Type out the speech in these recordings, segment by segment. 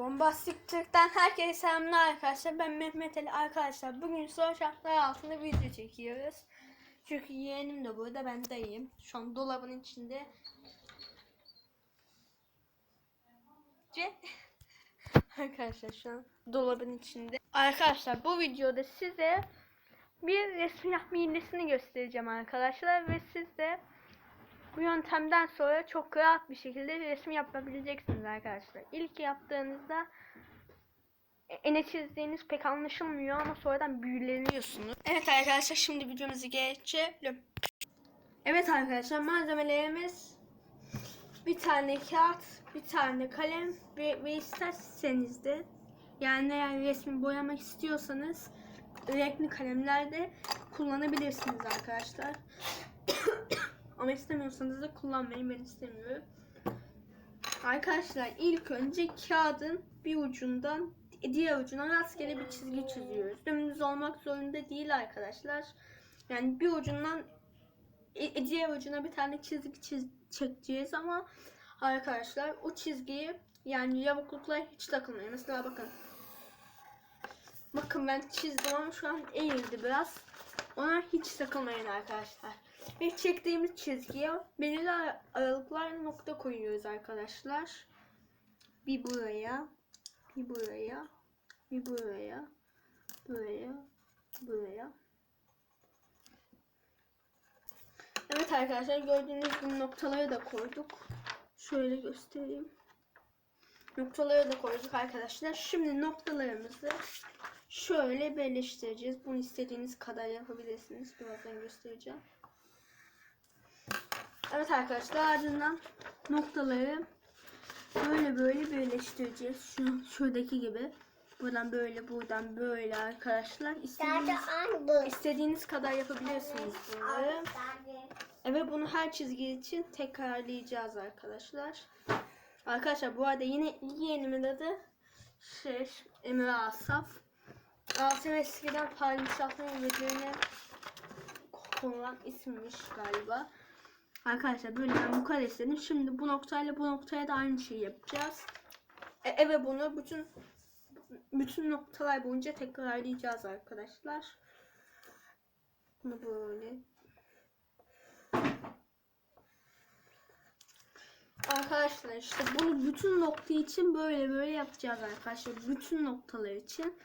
Bombastik Türk'ten herkese selamlar arkadaşlar. Ben Mehmet Ali arkadaşlar. Bugün zor şartlar altında video çekiyoruz. Çünkü yeğenim de burada ben dayım. Şu an dolabın içinde. Ce- arkadaşlar şu an dolabın içinde. Arkadaşlar bu videoda size bir resim yapma hilesini göstereceğim arkadaşlar. Ve siz de bu yöntemden sonra çok rahat bir şekilde resim yapabileceksiniz arkadaşlar. İlk yaptığınızda ene çizdiğiniz pek anlaşılmıyor ama sonradan büyüleniyorsunuz. Evet arkadaşlar şimdi videomuzu geçelim. Evet arkadaşlar malzemelerimiz bir tane kağıt, bir tane kalem ve, ve isterseniz de yani eğer resmi boyamak istiyorsanız renkli kalemler de kullanabilirsiniz arkadaşlar. Ama istemiyorsanız da kullanmayın ben istemiyorum. Arkadaşlar ilk önce kağıdın bir ucundan diğer ucuna rastgele bir çizgi çiziyoruz. Dümdüz olmak zorunda değil arkadaşlar. Yani bir ucundan e, diğer ucuna bir tane çizgi çiz çekeceğiz ama arkadaşlar o çizgiyi yani yamukluklar hiç takılmayın. Mesela bakın. Bakın ben çizdim ama şu an eğildi biraz. Ona hiç takılmayın arkadaşlar. Ve çektiğimiz çizgiye belirli ara- aralıklarla nokta koyuyoruz arkadaşlar. Bir buraya, bir buraya, bir buraya, buraya, buraya. Evet arkadaşlar gördüğünüz gibi noktaları da koyduk. Şöyle göstereyim. Noktaları da koyduk arkadaşlar. Şimdi noktalarımızı şöyle birleştireceğiz. Bunu istediğiniz kadar yapabilirsiniz. Birazdan göstereceğim. Evet arkadaşlar ardından noktaları böyle böyle birleştireceğiz. Şu şuradaki gibi. Buradan böyle, buradan böyle arkadaşlar. İstediğiniz, istediğiniz kadar yapabilirsiniz bunları. Evet bunu her çizgi için tekrarlayacağız arkadaşlar. Arkadaşlar bu arada yine yeğenimin adı şey, Emre Asaf. Asaf eskiden padişahların vezirine konulan isimmiş galiba. Arkadaşlar böyle ben bu kadar istedim. Şimdi bu noktayla bu noktaya da aynı şeyi yapacağız. E, evet bunu bütün bütün noktalar boyunca tekrarlayacağız arkadaşlar. Bunu böyle. Arkadaşlar işte bunu bütün nokta için böyle böyle yapacağız arkadaşlar. Bütün noktalar için.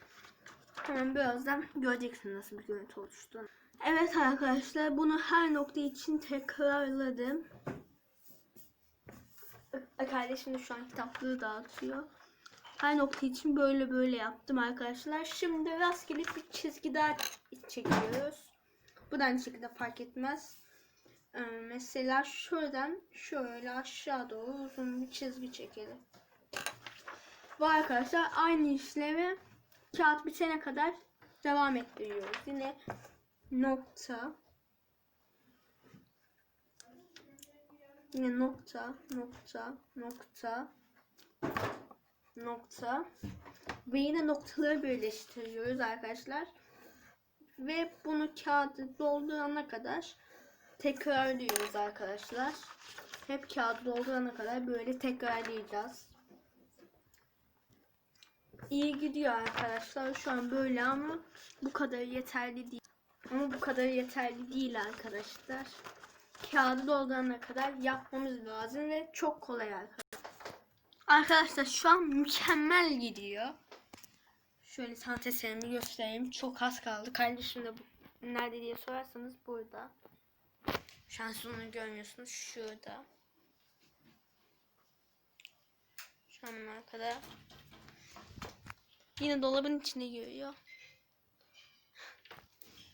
Hemen birazdan göreceksiniz nasıl bir görüntü oluştuğunu. Evet arkadaşlar bunu her nokta için tekrarladım. Kardeşim de şu an kitaplığı dağıtıyor. Her nokta için böyle böyle yaptım arkadaşlar. Şimdi rastgele bir çizgi daha çekiyoruz. Bu da aynı şekilde fark etmez. Ee, mesela şuradan şöyle aşağı doğru uzun bir çizgi çekelim. Bu arkadaşlar aynı işlemi kağıt bitene kadar devam ettiriyoruz. Yine nokta. Yine nokta nokta nokta nokta. Ve yine noktaları birleştiriyoruz arkadaşlar. Ve bunu kağıdı doldurana kadar tekrarlıyoruz arkadaşlar. Hep kağıdı doldurana kadar böyle tekrarlayacağız. İyi gidiyor arkadaşlar. Şu an böyle ama bu kadar yeterli değil ama bu kadar yeterli değil arkadaşlar. Kağıdı doldurana kadar yapmamız lazım ve çok kolay arkadaşlar. Arkadaşlar şu an mükemmel gidiyor. Şöyle sanat eserimi göstereyim. Çok az kaldı. Kardeşim de bu, nerede diye sorarsanız burada. Şu an sonunu görmüyorsunuz. Şurada. Şu an arkada. Yine dolabın içine giriyor.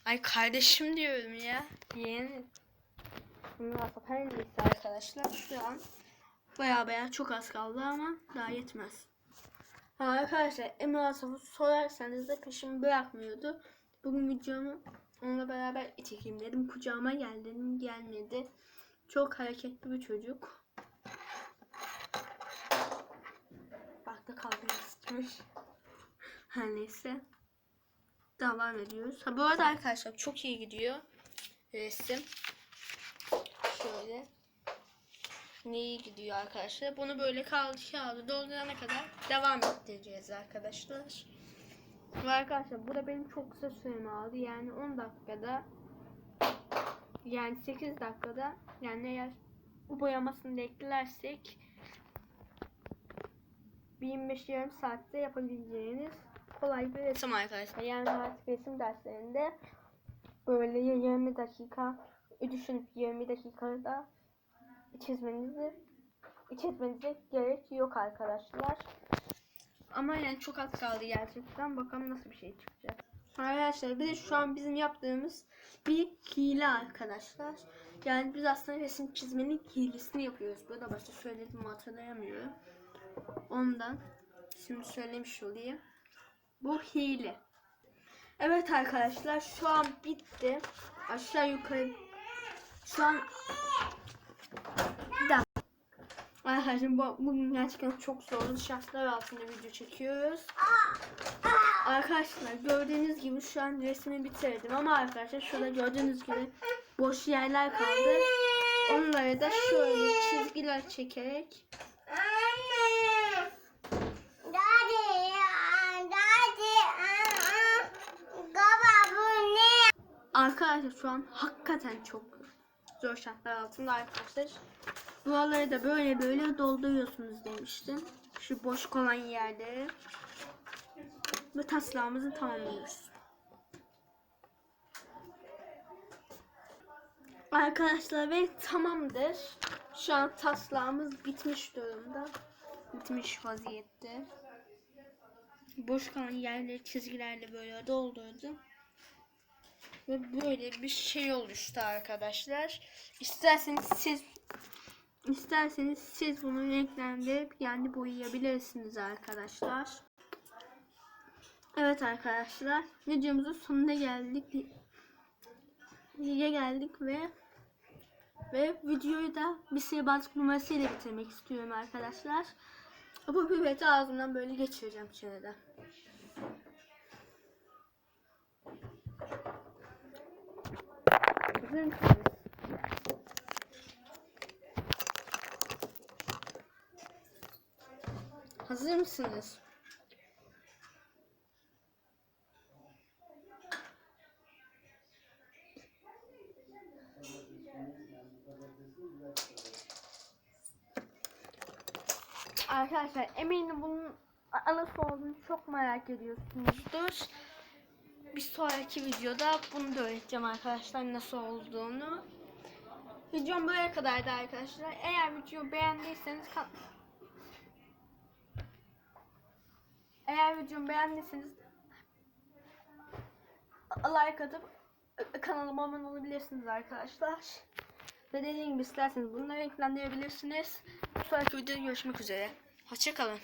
Ay kardeşim diyorum ya. Her neyse arkadaşlar şu an baya baya çok az kaldı ama daha yetmez. Ha, arkadaşlar Emre Asaf'ı sorarsanız da peşimi bırakmıyordu. Bugün videomu onunla beraber çekeyim dedim. Kucağıma gel. Gelmedi. Çok hareketli bir çocuk. Bak da kalbim istemiş. Her neyse devam ediyoruz. Ha bu arada arkadaşlar çok iyi gidiyor resim. Şöyle. neyi gidiyor arkadaşlar. Bunu böyle kaldı kağıdı doldurana kadar devam ettireceğiz arkadaşlar. Ve arkadaşlar bu da benim çok kısa süremi aldı. Yani 10 dakikada yani 8 dakikada yani eğer bu boyamasını da eklersek 25 yarım saatte yapabileceğiniz kolay bir resim arkadaşlar. Yani artık resim derslerinde böyle 20 dakika düşünüp 20 dakikada çizmenizi çizmenize gerek yok arkadaşlar. Ama yani çok az kaldı gerçekten. Bakalım nasıl bir şey çıkacak. Arkadaşlar bir de şu an bizim yaptığımız bir hile arkadaşlar. Yani biz aslında resim çizmenin hilesini yapıyoruz. Burada başta söyledim hatırlayamıyorum. Ondan şimdi söylemiş olayım. Bu hile. Evet arkadaşlar şu an bitti. Aşağı yukarı şu an bir. Arkadaşlar bu, bugün gerçekten çok zorlu şartlar altında video çekiyoruz. Arkadaşlar gördüğünüz gibi şu an resmi bitirdim ama arkadaşlar şurada gördüğünüz gibi boş yerler kaldı. Onları da şöyle çizgiler çekerek Arkadaşlar şu an hakikaten çok zor şartlar altında arkadaşlar. Buraları da böyle böyle dolduruyorsunuz demiştim. Şu boş kalan yerleri. Ve taslağımızı tamamlıyoruz. Arkadaşlar ve tamamdır. Şu an taslağımız bitmiş durumda. Bitmiş vaziyette. Boş kalan yerleri çizgilerle böyle doldurdum. Ve böyle bir şey oluştu arkadaşlar. İsterseniz siz isterseniz siz bunu renklendirip yani boyayabilirsiniz arkadaşlar. Evet arkadaşlar videomuzun sonuna geldik. Videoya geldik ve ve videoyu da bir sihirbazlık numarasıyla bitirmek istiyorum arkadaşlar. Bu pipeti ağzımdan böyle geçireceğim şöyle. Hazır mısınız? Hazır mısınız? Arkadaşlar eminim bunun anası olduğunu çok merak ediyorsunuzdur. Bir sonraki videoda bunu da öğreteceğim arkadaşlar nasıl olduğunu. Videom buraya kadardı arkadaşlar. Eğer videoyu beğendiyseniz kan- eğer videomu beğendiyseniz like atıp kanalıma abone olabilirsiniz arkadaşlar. Ve dediğim gibi isterseniz bunları renklendirebilirsiniz. Bir sonraki videoda görüşmek üzere. Hoşçakalın.